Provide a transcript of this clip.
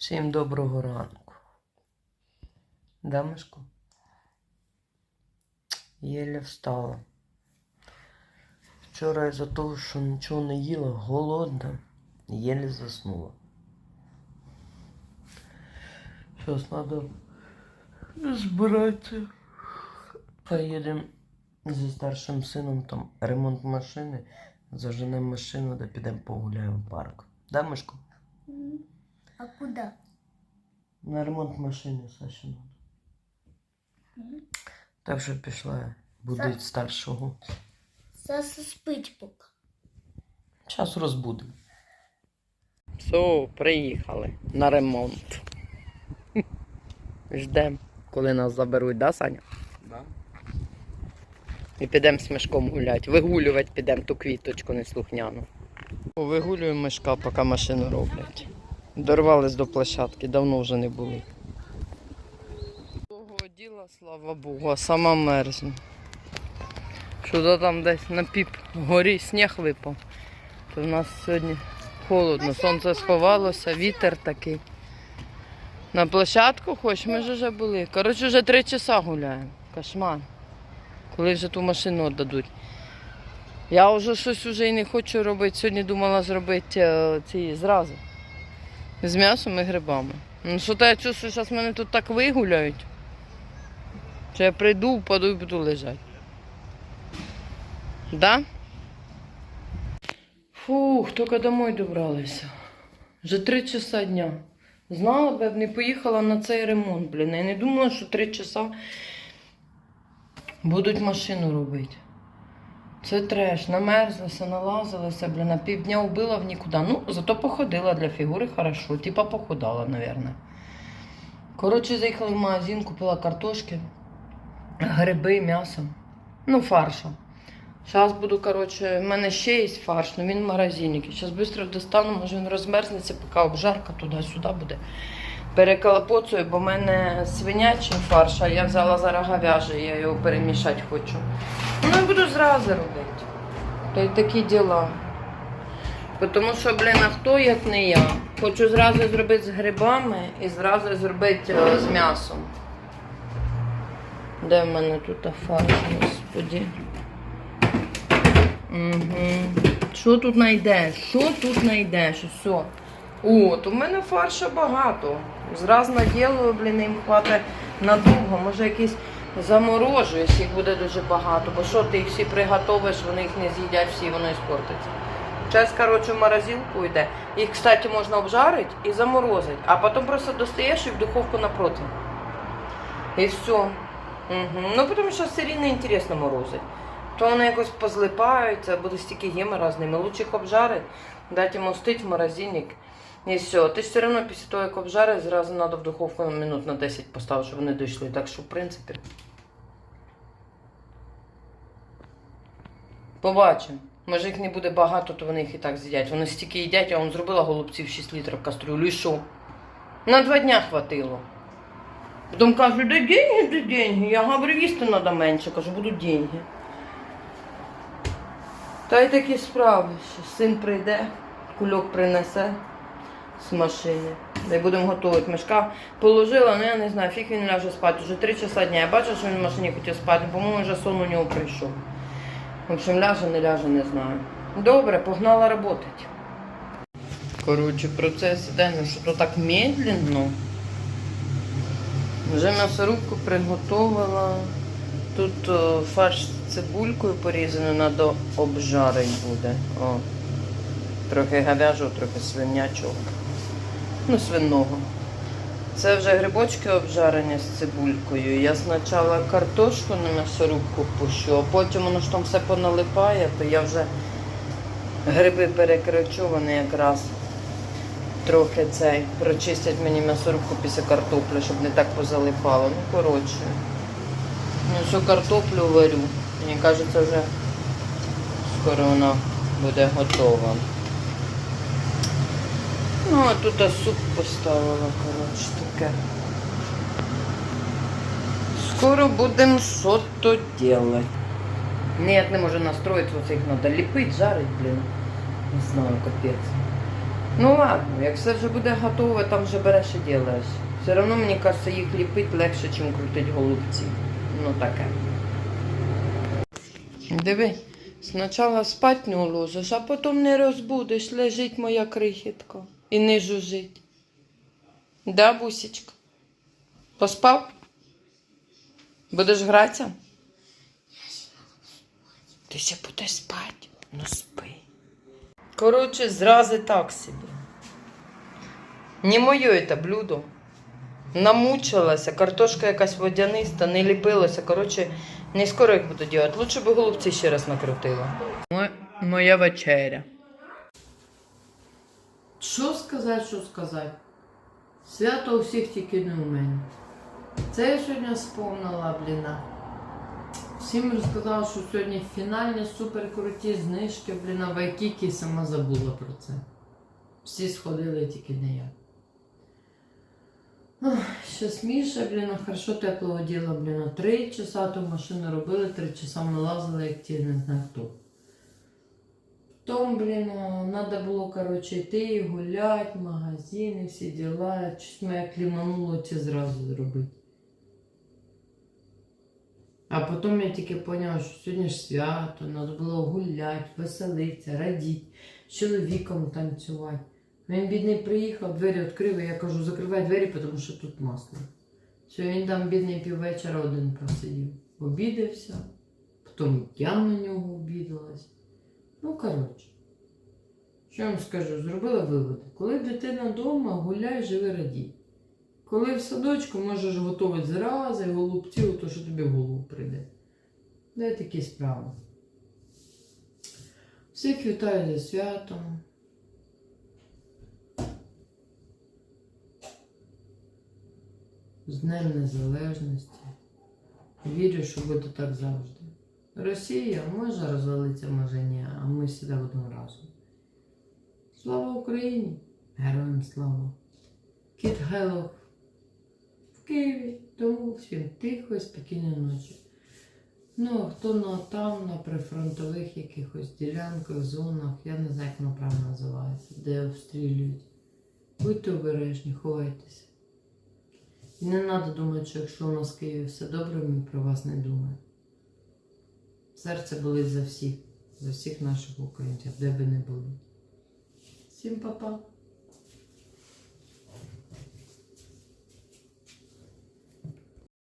Всім доброго ранку. Дамешку? Єле встала. Вчора із-за того, що нічого не їла, голодна, єле заснула. Зараз треба збиратися. Поїдемо зі старшим сином там ремонт машини. Заженемо машину та підемо погуляємо в парк. Да, Мишко? А куда? На ремонт машини Саші надо. М. Так що пішла будить старшого. Саса спить поки. Зараз розбудемо. Все, приїхали на ремонт. Ждемо, коли нас заберуть, да, Саня? Да. І підемо з мешком гуляти. Вигулювати підемо ту квіточку неслухняну. Вигулюємо мешка, поки машину роблять. Дорвались до площадки, давно вже не були. Того діла, слава Богу, а сама мерзну. Що там десь на піп горі сніг випав. То в нас сьогодні холодно, сонце сховалося, вітер такий. На площадку хоч, ми ж вже були. Коротше, вже три часа гуляємо. Кошмар. Коли вже ту машину віддадуть. Я вже щось вже і не хочу робити. Сьогодні думала зробити е, ці зрази. З м'ясом і грибами. Ну що то я чувствую, що зараз мене тут так вигуляють. Що я прийду, впаду і буду лежати. Да? Фух, тільки домой добралися. Вже три часа дня. Знала б, я б не поїхала на цей ремонт, блін. Я не думала, що три часа будуть машину робити. Це треш, намерзлася, налазилася, блін, на півдня убила в нікуди. Ну, зато походила для фігури хорошо, типа похудала, мабуть. Коротше, заїхала в магазин, купила картошки, гриби, м'ясо. Ну, фарша. Зараз буду, коротше, в мене ще є фарш, але він в морозильнику. Зараз швидко достану, може він розмерзнеться, поки обжарка туди-сюди буде. Переколопоцую, бо в мене свинячий фарш, а я взяла зараз говяжий, я його перемішати хочу. Ну, я буду зразу робити. То й такі діла. Тому що, блін, а хто як не я? Хочу зразу зробити з грибами і зразу зробити е, з м'ясом. Де в мене тут фарш, господі? Угу. Що тут знайдеш? Що тут знайдеш? Все. О, то в мене фарша багато. Зразу наділую, блін, їм хватить надовго. Може якийсь якщо їх буде дуже багато. Бо що ти їх всі приготовиш, вони їх не з'їдять всі, воно і спортиться. Час, коротше, в морозилку йде. Їх, кстати, можна обжарити і заморозити, а потім просто достаєш і в духовку напроти. І все. Угу. Ну, тому що сирі не інтересно морозити. То вони якось позлипаються, буде стільки гемора з ними. Лучше їх обжарити, дати йому остити в морозильник. І все. Ти ж все одно після того, як обжариш, зразу треба в духовку минут на 10 поставити, щоб вони дійшли. Так що, в принципі. Побачимо. Може їх не буде багато, то вони їх і так з'їдять. Вони стільки їдять, а он зробила голубців 6 літрів кастрюлю. І що? На два дня хватило. Потім кажуть, де деньги, де деньги. Я говорю, їсти треба менше. Кажу, будуть деньги. Та й такі справи, що син прийде, кульок принесе з машини. Та будемо готувати. Мешка положила, ну я не знаю, фіг він ляже спати. Уже три часа дня. Я бачу, що він в машині хотів спати, по-моєму, вже сон у нього прийшов. В общем, ляже, не ляже, не знаю. Добре, погнала працювати. Коротше, процес іде, ну що то так медленно. Вже м'ясорубку приготувала. Тут о, фарш з цибулькою порізаний, треба обжарити буде. О. Трохи говяжого, трохи свинячого. Ну, свиного. Це вже грибочки обжарені з цибулькою. Я спочатку картошку на м'ясорубку пущу, а потім воно ж там все поналипає, то я вже гриби перекричу, вони якраз трохи цей прочистять мені м'ясорубку після картоплі, щоб не так позалипало. Ну, коротше. Ну, що картоплю варю. Мені кажеться, вже скоро вона буде готова. Ну, а тут суп поставила, коротше, таке. Скоро будемо що то делать. Ніяк не можу настроїти, оце їх треба ліпити, жарити, блін. Не знаю, капець. Ну ладно, як все вже буде готове, там вже береш і ділаєш. Все одно, мені кажеться, їх ліпити легше, ніж крутити голубці. Ну таке. Диви, спочатку спать не уложиш, а потім не розбудиш, лежить моя крихітка. І не жужить. Да, бусечка? Поспав? Будеш гратися? Ти ще будеш спати? Ну спи. Коротше, зрази так собі. Не моє це блюдо. Намучилася, картошка якась водяниста, не ліпилася. Коротше, не скоро їх буду робити. Лучше би голубці ще раз накрутила. Моя вечеря. Що сказати, що сказати? Свято всіх тільки не у мене. Це я сьогодні сповнила, бліна. Всім розказала, що сьогодні фінальні суперкруті знижки, блін, а Вайкікі сама забула про це. Всі сходили, тільки не я. Ох, Щас Міша, блін, хорошо тепло оділа, блін, три часа ту машину робили, три часа ми лазили, як ті не знаю хто. Потім, блін, треба було, коротше, йти, гуляти, магазини, всі діла. Щось мене клімануло ці зразу зробити. А потім я тільки поняла, що сьогодні ж свято, треба було гуляти, веселитися, радіти, з чоловіком танцювати. Він бідний приїхав, двері відкрив, я кажу, закривай двері, тому що тут масло. Все, він там бідний піввечора один просидів. Обідався, потім я на нього обідалась. Ну, коротше, що я вам скажу, зробила виводи. Коли дитина вдома, гуляй, живи радій. Коли в садочку можеш готувати зрази, голубців, то що тобі в голову прийде. Дай такі справи. Всіх вітаю зі святом. З Днем Незалежності. Вірю, що буде так завжди. Росія може розвалитися, може ні, а ми завжди будемо разом. Слава Україні! Героям слава! Кіт Гелов в Києві, тому всім тихої, спокійної ночі. Ну, а хто на там, на прифронтових якихось ділянках, зонах, я не знаю, як воно правильно називається, де обстрілюють. Будьте обережні, ховайтеся. І не треба думати, що якщо у нас в Києві все добре, ми про вас не думаємо. Серце болить за всіх, за всіх наших українців, де би не були. Всім па-па.